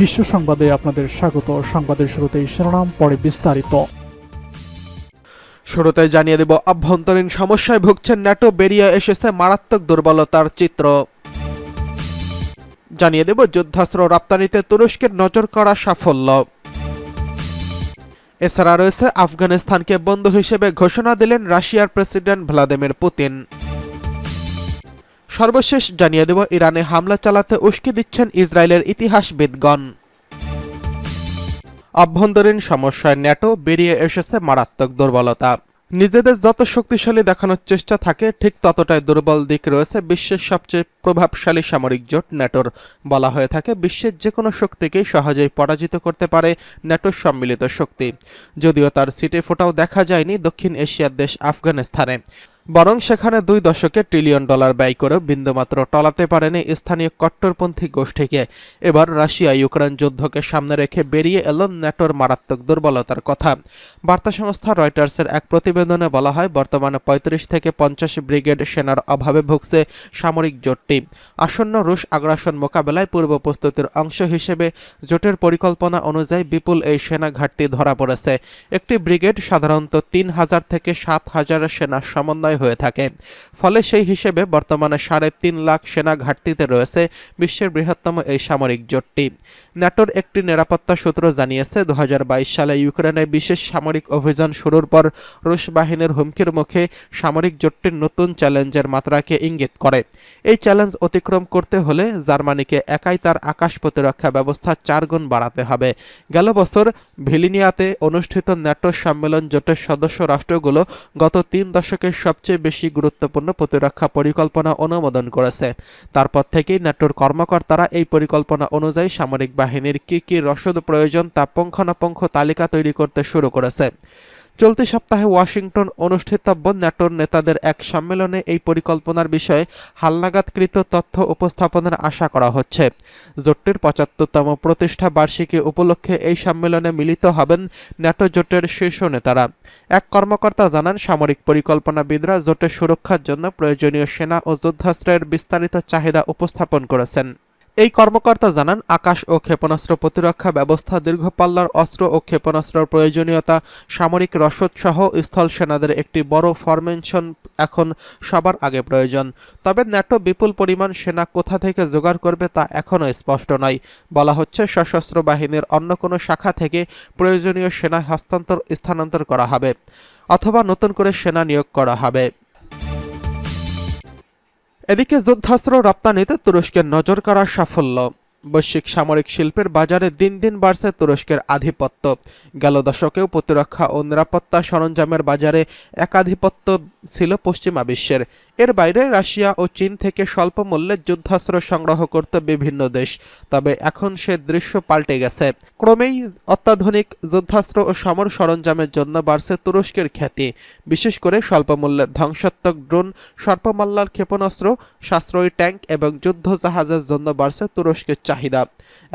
বিশ্ব সংবাদে আপনাদের স্বাগত। সংবাদের শুরুতেই শিরোনাম, পরে বিস্তারিত। শুরুতে জানিয়ে দেব, আভ্যন্তরীণ সমস্যায় ভুগছেন ন্যাটো, বেরিয়ে এসেছে মারাত্মক দুর্বলতার চিত্র। জানিয়ে দেব, যুদ্ধাস্ত্র রপ্তানিতে তুরস্কের নজর করা সাফল্য। এছাড়া রয়েছে, আফগানিস্তানকে বন্ধু হিসেবে ঘোষণা দিলেন রাশিয়ার প্রেসিডেন্ট ভ্লাদিমির পুতিন। সর্বশেষ জানিয়ে দেব, ইরানে হামলা চালাতে উস্কে দিচ্ছেন ইসরায়েলের ইতিহাসবিদগণ। অভ্যন্তরীণ সমস্যায় ন্যাটো বেরিয়ে এসেছে মারাত্মক দুর্বলতা। নিজেদের যত শক্তিশালী দেখানোর চেষ্টা থাকে, ঠিক ততটাই দুর্বল দিক রয়েছে বিশ্বের সবচেয়ে প্রভাবশালী সামরিক জোট ন্যাটোর। বলা হয়ে থাকে, বিশ্বের যে কোনো শক্তিকেই সহজেই পরাজিত করতে পারে ন্যাটোর সম্মিলিত শক্তি। যদিও তার সিটে ফোটাও দেখা যায়নি দক্ষিণ এশিয়ার দেশ আফগানিস্তানে। বরং সেখানে দুই দশকে ট্রিলিয়ন ডলার ব্যয় করেও বিন্দুমাত্র টলাতে পারেনি স্থানীয় কট্টরপন্থী গোষ্ঠীকে। এবার রাশিয়া ইউক্রেন যুদ্ধকে সামনে রেখে বেরিয়ে এলো ন্যাটোর মারাত্মক দুর্বলতার কথা। বার্তা সংস্থা রয়টার্সের এক প্রতিবেদনে বলা হয়, বর্তমানে পঁয়ত্রিশ থেকে পঞ্চাশ ব্রিগেড সেনার অভাবে ভুগছে সামরিক জোটটি। আসন্ন রুশ আগ্রাসন মোকাবেলায় পূর্ব প্রস্তুতির অংশ হিসেবে জোটের পরিকল্পনা অনুযায়ী বিপুল এই সেনা ঘাটতি ধরা পড়েছে। একটি ব্রিগেড সাধারণত তিন হাজার থেকে সাত হাজার সেনা সমন্বয় হয়ে থাকে। ফলে সেই হিসেবে বর্তমানে সাড়ে তিন লাখ সেনা ঘাটতিতে রয়েছে বিশ্বের বৃহত্তম এই সামরিক জোটটি। ন্যাটোর একটি নিরাপত্তা সূত্র জানিয়েছে দু সালে ইউক্রেনে বিশেষ সামরিক অভিযান শুরুর পর রুশ বাহিনীর হুমকির মুখে সামরিক জোটটির নতুন চ্যালেঞ্জের মাত্রাকে ইঙ্গিত করে। এই চ্যালেঞ্জ অতিক্রম করতে হলে জার্মানিকে একাই তার আকাশ প্রতিরক্ষা ব্যবস্থা চার গুণ বাড়াতে হবে। গেল বছর ভিলিনিয়াতে অনুষ্ঠিত ন্যাটো সম্মেলন জোটের সদস্য রাষ্ট্রগুলো গত তিন দশকের সবচেয়ে বেশি গুরুত্বপূর্ণ প্রতিরক্ষা পরিকল্পনা অনুমোদন করেছে। তারপর থেকেই ন্যাটোর কর্মকর্তারা এই পরিকল্পনা অনুযায়ী সামরিক বাহিনীর কি কি রসদ প্রয়োজন তা পুঙ্খানুপুঙ্খ তালিকা তৈরি করতে শুরু করেছে। চলতি সপ্তাহে ওয়াশিংটন অনুষ্ঠিতব্য ন্যাটোর নেতাদের এক সম্মেলনে এই পরিকল্পনার বিষয়ে হালনাগাদকৃত তথ্য উপস্থাপনের আশা করা হচ্ছে। জোটটির পঁচাত্তরতম প্রতিষ্ঠা বার্ষিকী উপলক্ষে এই সম্মেলনে মিলিত হবেন ন্যাটো জোটের শীর্ষ নেতারা। এক কর্মকর্তা জানান, সামরিক পরিকল্পনাবিদরা জোটের সুরক্ষার জন্য প্রয়োজনীয় সেনা ও যুদ্ধাস্ত্রের বিস্তারিত চাহিদা উপস্থাপন করেছেন। এই কর্মকর্তা জানান, আকাশ ও ক্ষেপণাস্ত্র প্রতিরক্ষা ব্যবস্থা, দীর্ঘপাল্লার অস্ত্র ও ক্ষেপণাস্ত্রের প্রয়োজনীয়তা, সামরিক রসদ সহ স্থল সেনাদের একটি বড় ফরমেশন এখন সবার আগে প্রয়োজন। তবে ন্যাটো বিপুল পরিমাণ সেনা কোথা থেকে জোগাড় করবে তা এখনও স্পষ্ট নয়। বলা হচ্ছে, সশস্ত্র বাহিনীর অন্য কোনো শাখা থেকে প্রয়োজনীয় সেনা হস্তান্তর স্থানান্তর করা হবে, অথবা নতুন করে সেনা নিয়োগ করা হবে। এদিকে যুদ্ধাস্ত্র রপ্তানিতে তুরস্কের নজর কাড়া সাফল্য। বৈশ্বিক সামরিক শিল্পের বাজারে দিন দিন বাড়ছে তুরস্কের আধিপত্য। গেল দশকেও প্রতিরক্ষা ও নিরাপত্তা সরঞ্জামের বাজারে একাধিপত্য ছিল পশ্চিমা বিশ্বের। এর বাইরে রাশিয়া ও চীন থেকে স্বল্প মূল্যে যুদ্ধাস্ত্র সংগ্রহ করত বিভিন্ন দেশ, তবে এখন সে দৃশ্য পাল্টে গেছে। ক্রমেই অত্যাধুনিক যুদ্ধাস্ত্র ও সমর সরঞ্জামের জন্য বাড়ছে তুরস্কের খ্যাতি। বিশেষ করে স্বল্প মূল্যের ধ্বংসাত্মক ড্রোন স্বল্পমাল্লার ক্ষেপণাস্ত্র, সাশ্রয়ী ট্যাঙ্ক এবং যুদ্ধ জাহাজের জন্য বাড়ছে তুরস্কের চাহিদা।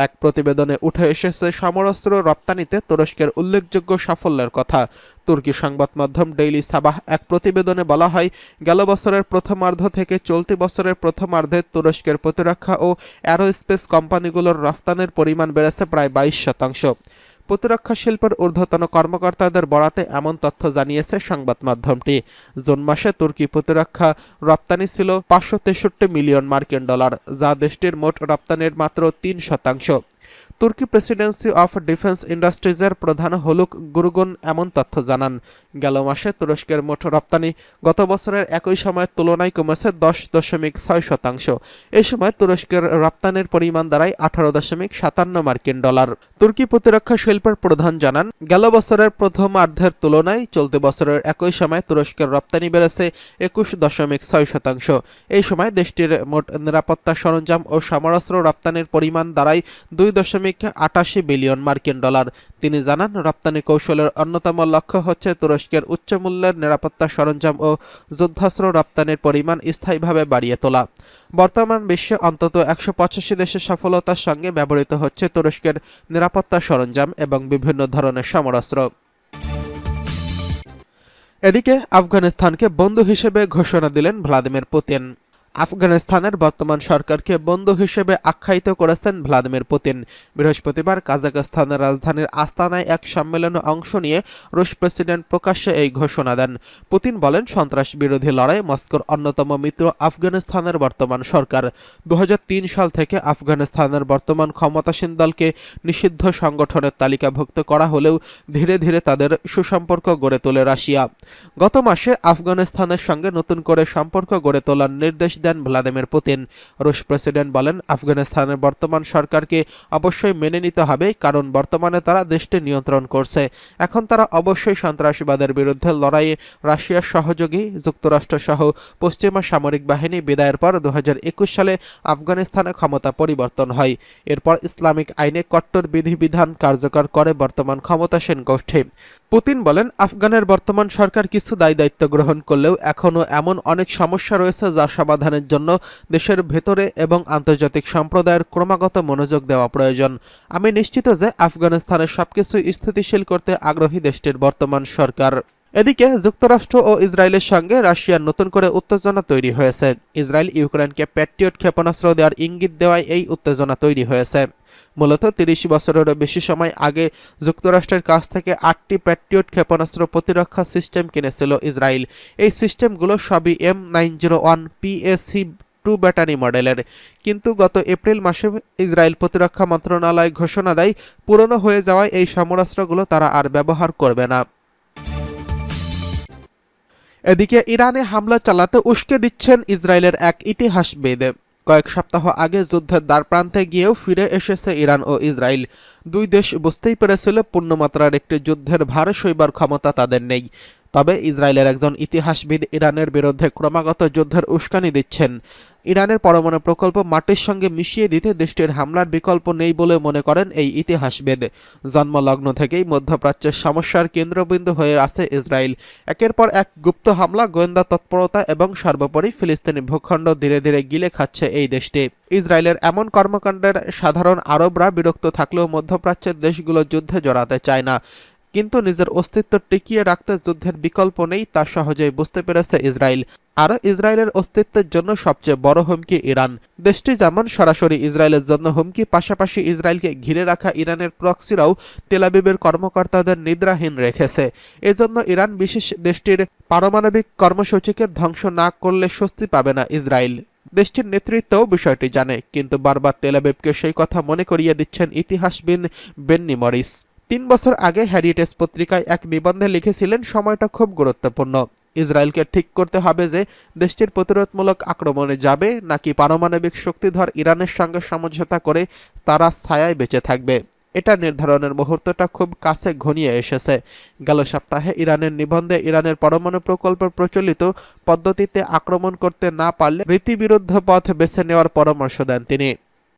এক প্রতিবেদনে উঠে এসেছে, সমরাস্ত্র রপ্তানিতে তুরস্কের উল্লেখযোগ্য সাফল্যের কথা। তুর্কি সংবাদ মাধ্যম ডেইলি সাবাহ এক প্রতিবেদনে বলা হয়, গেল বছরের প্রথমার্ধ থেকে চলতি বছরের প্রথমার্ধে তুরস্কের প্রতিরক্ষা ও অ্যারোস্পেস কোম্পানিগুলোর রফতানির পরিমাণ বেড়েছে প্রায় বাইশ শতাংশ। প্রতিরক্ষা শিল্পের ঊর্ধ্বতন কর্মকর্তাদের বরাতে এমন তথ্য জানিয়েছে সংবাদ মাধ্যমটি। জুন মাসে তুর্কি প্রতিরক্ষা রপ্তানি ছিল পাঁচশো তেষট্টি মিলিয়ন মার্কিন ডলার, যা দেশটির মোট রপ্তানির মাত্র তিন শতাংশ। তুর্কি প্রেসিডেন্সি অফ ডিফেন্স ইন্ডাস্ট্রিজের প্রধান হলুক গুরুগন এমন তথ্য জানান। গেল মাসে তুরস্কের মোট রপ্তানি গত বছরের একই সময়ের তুলনায় কমেছে দশ দশমিক ছয় শতাংশ। এই সময় তুরস্কের রপ্তানির পরিমাণ দাঁড়ায় আঠারো দশমিক সাতান্ন মার্কিন ডলার। তুর্কি প্রতিরক্ষা শিল্পের প্রধান জানান, গেল বছরের প্রথমার্ধের তুলনায় চলতি বছরের একই সময় তুরস্কের রপ্তানি বেড়েছে একুশ দশমিক ছয় শতাংশ। এই সময় দেশটির মোট নিরাপত্তা সরঞ্জাম ও সমরাস্ত্র রপ্তানির পরিমাণ দাঁড়ায় দুই দশমিক আটাশি বিলিয়ন মার্কিন ডলার। তিনি জানান, রপ্তানি কৌশলের অন্যতম লক্ষ্য হচ্ছে তুরস্কের উচ্চ মূল্যের নিরাপত্তা সরঞ্জাম ও যুদ্ধাস্ত্র রপ্তানির পরিমাণ স্থায়ীভাবে বাড়িয়ে তোলা। বর্তমান বিশ্বে অন্তত একশো পঁচাশি দেশের সফলতার সঙ্গে ব্যবহৃত হচ্ছে তুরস্কের নিরাপত্তা সরঞ্জাম এবং বিভিন্ন ধরনের সমরাস্ত্র। এদিকে আফগানিস্তানকে বন্ধু হিসেবে ঘোষণা দিলেন ভ্লাদিমির পুতিন। আফগানিস্তানের বর্তমান সরকারকে বন্ধু হিসেবে আখ্যায়িত করেছেন ভ্লাদিমির পুতিন। বৃহস্পতিবার কাজাকস্তানের রাজধানীর আস্তানায় এক সম্মেলনে অংশ নিয়ে রুশ প্রেসিডেন্ট প্রকাশ্যে এই ঘোষণা দেন। পুতিন বলেন সন্ত্রাস বিরোধী লড়াই মস্কোর অন্যতম মিত্র আফগানিস্তানের বর্তমান সরকার। দু হাজার তিন সাল থেকে আফগানিস্তানের বর্তমান ক্ষমতাসীন দলকে নিষিদ্ধ সংগঠনের তালিকাভুক্ত করা হলেও ধীরে ধীরে তাদের সুসম্পর্ক গড়ে তোলে রাশিয়া। গত মাসে আফগানিস্তানের সঙ্গে নতুন করে সম্পর্ক গড়ে তোলার নির্দেশ দেন ভ্লাদিমির পুতিন। রুশ প্রেসিডেন্ট বলেন, আফগানিস্তানের বর্তমান সরকারকে অবশ্যই মেনে নিতে হবে, কারণ বর্তমানে তারা দেশটি নিয়ন্ত্রণ করছে। এখন তারা অবশ্যই সন্ত্রাসবাদের বিরুদ্ধে লড়াইয়ে রাশিয়ার সহযোগী যুক্তরাষ্ট্র সহ পশ্চিমা সামরিক বাহিনী বিদায়ের পর দু হাজার একুশ সালে আফগানিস্তানে ক্ষমতা পরিবর্তন হয়। এরপর ইসলামিক আইনে কট্টর বিধিবিধান কার্যকর করে বর্তমান ক্ষমতাসীন গোষ্ঠী। পুতিন বলেন, আফগানের বর্তমান সরকার কিছু দায় দায়িত্ব গ্রহণ করলেও এখনও এমন অনেক সমস্যা রয়েছে যা সমাধানের জন্য দেশের ভেতরে এবং আন্তর্জাতিক সম্প্রদায়ের ক্রমাগত মনোযোগ দেওয়া প্রয়োজন। আমি নিশ্চিত যে আফগানিস্তানের সবকিছু স্থিতিশীল করতে আগ্রহী দেশটির বর্তমান সরকার। এদিকে যুক্তরাষ্ট্র ও ইসরায়েলের সঙ্গে রাশিয়ার নতুন করে উত্তেজনা তৈরি হয়েছে। ইসরায়েল ইউক্রেনকে প্যাট্রিয়ট ক্ষেপণাস্ত্র দেওয়ার ইঙ্গিত দেওয়ায় এই উত্তেজনা তৈরি হয়েছে। মূলত তিরিশ বছরেরও বেশি সময় আগে যুক্তরাষ্ট্রের কাছ থেকে আটটি প্যাট্রিয়ট ক্ষেপণাস্ত্র প্রতিরক্ষা সিস্টেম কিনেছিল ইসরায়েল। এই সিস্টেমগুলো সবই M nine zero one PAC two battery মডেলের। কিন্তু গত এপ্রিল মাসে ইসরায়েল প্রতিরক্ষা মন্ত্রণালয় ঘোষণা দেয়, পুরনো হয়ে যাওয়ায় এই সমরাস্ত্রগুলো তারা আর ব্যবহার করবে না। এদিকে ইরানে হামলা চালাতে উস্কে দিচ্ছেন ইসরায়েলের এক ইতিহাসবিদ। কয়েক সপ্তাহ আগে যুদ্ধের দ্বারপ্রান্তে গিয়েও ফিরে এসেছে ইরান ও ইসরায়েল। দুই দেশ বুঝতেই পেরেছিল পূর্ণমাত্রার একটি যুদ্ধের ভার সইবার ক্ষমতা তাদের নেই। তবে ইসরায়েলের একজন ইতিহাসবিদ ইরানের বিরুদ্ধে ক্রমাগত যুদ্ধের উস্কানি দিচ্ছেন। ইরানের পরমাণু প্রকল্প মাটির সঙ্গে মিশিয়ে দিতে দেশটির হামলার বিকল্প নেই বলে মনে করেন এই ইতিহাসবিদ। জন্মলগ্ন থেকেই মধ্যপ্রাচ্যের সমস্যার কেন্দ্রবিন্দু হয়ে আছে ইসরায়েল। একের পর এক গুপ্ত হামলা, গোয়েন্দা তৎপরতা এবং সর্বোপরি ফিলিস্তিনি ভূখণ্ড ধীরে ধীরে গিলে খাচ্ছে এই দেশটি। ইসরায়েলের এমন কর্মকাণ্ডের সাধারণ আরবরা বিরক্ত থাকলেও মধ্যপ্রাচ্যের দেশগুলো যুদ্ধে জড়াতে চায় না। কিন্তু নিজের অস্তিত্ব টিকিয়ে রাখতে যুদ্ধের বিকল্প নেই তা সহজেই বুঝতে পেরেছে ইসরায়েল। আর ইসরায়েলের অস্তিত্বের জন্য সবচেয়ে বড় হুমকি ইরান। দেশটি যেমন সরাসরি ইসরায়েলের জন্য হুমকি, পাশাপাশি ইসরায়েলকে ঘিরে রাখা ইরানের প্রক্সিরাও তেলাবিবের কর্মকর্তাদের নিদ্রাহীন রেখেছে। এজন্য ইরান বিশেষ দেশটির পারমাণবিক কর্মসূচিকে ধ্বংস না করলে স্বস্তি পাবে না ইসরায়েল। দেশটির নেতৃত্বও বিষয়টি জানে, কিন্তু বারবার তেলাবিবকে সেই কথা মনে করিয়ে দিচ্ছেন ইতিহাসবিন বেন্নি মরিস। তিন বছর আগে হ্যারিটেজ পত্রিকায় এক নিবন্ধে লিখেছিলেন, সময়টা খুব গুরুত্বপূর্ণ। ইসরায়েলকে ঠিক করতে হবে যে, দেশটির প্রতিরোধমূলক আক্রমণে যাবে নাকি পারমাণবিক শক্তিধর ইরানের সঙ্গে সমঝোতা করে তারা ছায়ায় বেঁচে থাকবে। এটা নির্ধারণের মুহূর্তটা খুব কাছে ঘনিয়ে এসেছে। গেল সপ্তাহে ইরানের নিবন্ধে ইরানের পরমাণু প্রকল্প প্রচলিত পদ্ধতিতে আক্রমণ করতে না পারলে রীতিবিরুদ্ধ পথ বেছে নেওয়ার পরামর্শ দেন তিনি।